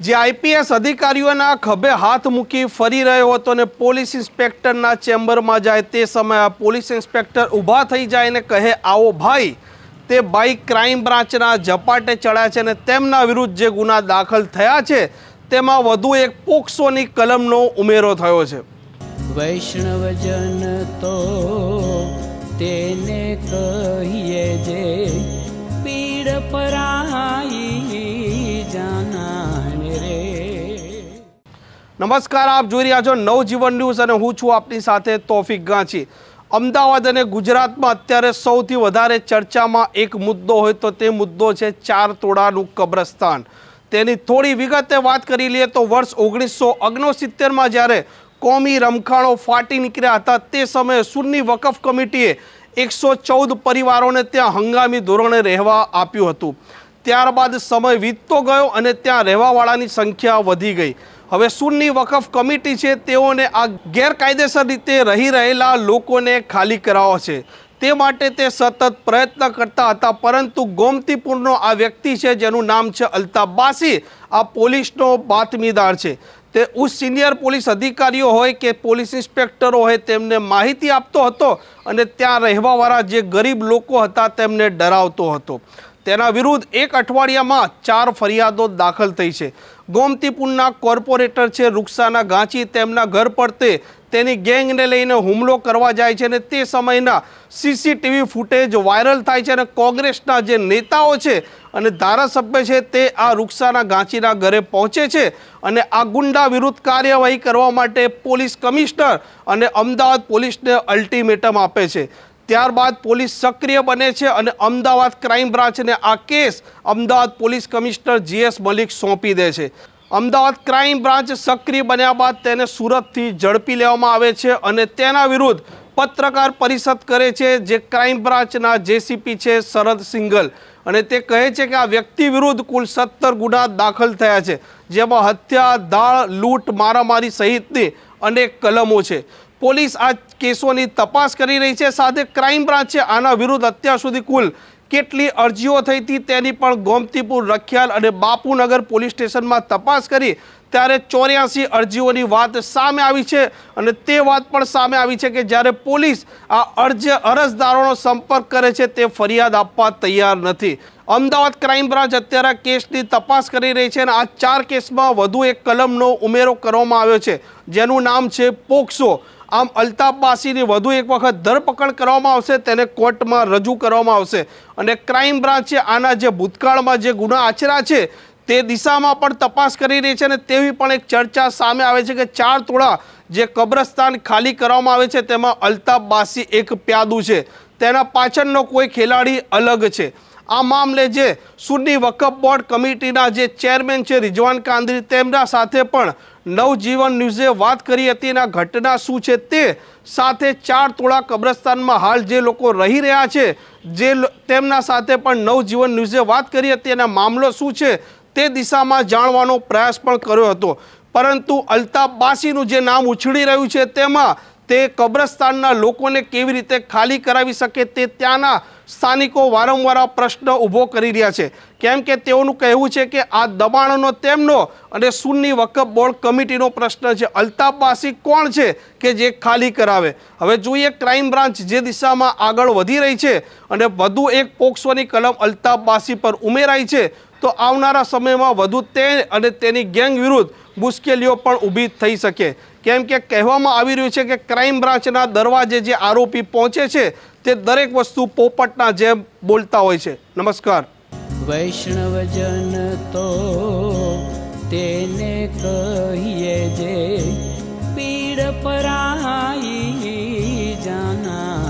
જે આઈપીએસ અધિકારીઓના ખભે હાથ મૂકી ફરી રહ્યો હતો અને પોલીસ ઇન્સ્પેક્ટરના ચેમ્બરમાં જાય તે સમયે આ પોલીસ ઇન્સ્પેક્ટર ઊભા થઈ જાય અને કહે, આવો ભાઈ, તે બાઇક ક્રાઇમ બ્રાન્ચના ઝપાટે ચડ્યા છે અને તેમના વિરુદ્ધ જે ગુના દાખલ થયા છે, તેમાં વધુ એક પોક્સોની કલમનો ઉમેરો થયો છે. વૈષ્ણવજન તો તેને કહીએ જે નમસ્કાર, આપ જોઈ રહ્યા છો નવજીવન ન્યૂઝ અને હું છું આપની સાથે તોફિક ગાંચી. અમદાવાદ અને ગુજરાતમાં અત્યારે સૌથી વધારે ચર્ચામાં એક મુદ્દો હોય તો તે મુદ્દો છે ચાર તોડાનું કબ્રસ્તાન. તેની થોડી વિગતે વાત કરી લઈએ તો વર્ષ ઓગણીસો ઓગણસિત્તેરમાં જ્યારે કોમી રમખાણો ફાટી નીકળ્યા હતા, તે સમયે સુન્ની વકફ કમિટીએ એકસો ચૌદ પરિવારોને ત્યાં હંગામી ધોરણે રહેવા આપ્યું હતું. ત્યારબાદ સમય વીતતો ગયો અને ત્યાં રહેવાવાળાની સંખ્યા વધી ગઈ. હવે સુન્ની વકફ કમિટી છે, તેઓને આ ગેરકાયદેસર રીતે રહી રહેલા લોકોને ખાલી કરાવો છે. તે માટે તે સતત પ્રયત્ન કરતા હતા, પરંતુ ગોમતીપુરનો આ વ્યક્તિ છે, જેનું નામ છે અલ્તાફ બાસી, આ પોલીસનો બાતમીદાર છે. તે ઉચ્ચ સિનિયર પોલીસ અધિકારીઓ હોય કે પોલીસ ઇન્સ્પેક્ટરો હોય, તેમને માહિતી આપતો હતો અને ત્યાં રહેવાવાળા જે ગરીબ લોકો હતા, તેમને ડરાવતો હતો. તેના વિરુદ્ધ એક અઠવાડિયામાં ચાર ફરિયાદો દાખલ થઈ છે. ગોમતીપુરના કોર્પોરેટર છે રૂક્ષાના ગાંચી. તેમના ઘર પર તે તેની ગેંગને લઈને હુમલો કરવા જાય છે અને તે સમયના સીસીટીવી ફૂટેજ વાયરલ થાય છે અને કોંગ્રેસના જે નેતાઓ છે અને ધારાસભ્ય છે તે આ રૂક્ષાના ગાંચીના ઘરે પહોંચે છે અને આ ગુંડા વિરુદ્ધ કાર્યવાહી કરવા માટે પોલીસ કમિશનર અને અમદાવાદ પોલીસને અલ્ટિમેટમ આપે છે. ત્યારબાદ પોલીસ સક્રિય બને છે અને અમદાવાદ ક્રાઇમ બ્રાન્ચને આ case Ahmedabad police commissioner G S Malik સોંપી દે છે. અમદાવાદ ક્રાઇમ બ્રાન્ચ સક્રિય બન્યા બાદ તેને સુરતથી ઝડપી લેવામાં આવે છે અને તેના વિરુદ્ધ પત્રકાર પરિષદ કરે છે જે ક્રાઇમ બ્રાન્ચના જેસીપી છે શરદ સિંગલ અને તે કહે છે કે આ વ્યક્તિ વિરુદ્ધ કુલ સત્તર ગુના દાખલ થયા છે, જેમાં હત્યા, દાળ, લૂંટ, મારામારી સહિતની અનેક કલમો છે. પોલીસ આ કેસોની તપાસ કરી રહી છે. સાથે ક્રાઇમ બ્રાન્ચે આના વિરુદ્ધ અત્યાર સુધી કુલ કેટલી અરજીઓ થઈ હતી તેની પણ ગોમતીપુર, રખિયાલ અને બાપુનગર પોલીસ સ્ટેશનમાં તપાસ કરી ત્યારે ચોર્યાસી અરજીઓની વાત સામે આવી છે અને તે વાત પણ સામે આવી છે કે જ્યારે પોલીસ આ અરજ અરજદારોનો સંપર્ક કરે છે તે ફરિયાદ આપવા તૈયાર નથી. અમદાવાદ ક્રાઇમ બ્રાન્ચ અત્યારે કેસની તપાસ કરી રહી છે અને આ ચાર કેસમાં વધુ એક કલમનો ઉમેરો કરવામાં આવ્યો છે. જેનું નામ છે પોક્સો. આમ અલ્તાફ બાસીની વધુ એક વખત ધરપકડ કરવામાં આવશે, તેને કોર્ટમાં રજૂ કરવામાં આવશે. અને ક્રાઇમ બ્રાન્ચે આના જે ભૂતકાળમાં જે ગુના આચર્યા છે, તે દિશામાં પણ તપાસ કરી રહી છે અને તેવી પણ એક ચર્ચા સામે આવે છે કે ચાર તોળા જે કબ્રસ્તાન ખાલી કરવામાં આવે છે, તેમાં અલ્તાફ બાસી એક પ્યાદુ છે. તેના પાછળનો કોઈ ખેલાડી અલગ છે. આ મામલે જે સુન્ની વકફ બોર્ડ કમિટીના જે ચેરમેન છે રિજવાન કાંદરી, તેમના સાથે પણ નવજીવન ન્યૂઝે વાત કરી હતી અને ઘટના શું છે તે સાથે ચાર તોળા કબ્રસ્તાનમાં હાલ જે લોકો રહી રહ્યા છે, જે તેમના સાથે પણ નવજીવન ન્યૂઝે વાત કરી હતી અને મામલો શું છે તે દિશામાં જાણવાનો પ્રયાસ પણ કર્યો હતો. પરંતુ અલ્તાફ બાસીનું જે નામ ઉછળી રહ્યું છે તેમાં તે કબ્રસ્તાનના લોકોને કેવી રીતે ખાલી કરાવી શકે તે ત્યાંના સ્થાનિકો વારંવાર આ પ્રશ્ન ઊભો કરી રહ્યા છે. કેમ કે તેઓનું કહેવું છે કે આ દબાણનો તેમનો અને સુન્ની વકફ બોર્ડ કમિટીનો પ્રશ્ન છે. અલ્તાફ બાસી કોણ છે કે જે ખાલી કરાવે? હવે જોઈએ ક્રાઇમ બ્રાન્ચ જે દિશામાં આગળ વધી રહી છે અને વધુ એક પોક્સોની કલમ અલ્તાફ બાસી પર ઉમેરાઈ છે, તો આવનારા સમયમાં વધુ તે અને તેની ગેંગ વિરુદ્ધ મુશ્કેલીઓ પણ ઊભી થઈ શકે. કેમ કે કહેવામાં આવી રહ્યું છે કે ક્રાઇમ બ્રાન્ચના દરવાજે જે આરોપી પહોંચે છે તે દરેક વસ્તુ પોપટના જેમ બોલતા હોય છે. નમસ્કાર. વૈષ્ણવજન તો તેને કહીએ જે પીડ પરાઈ જાના.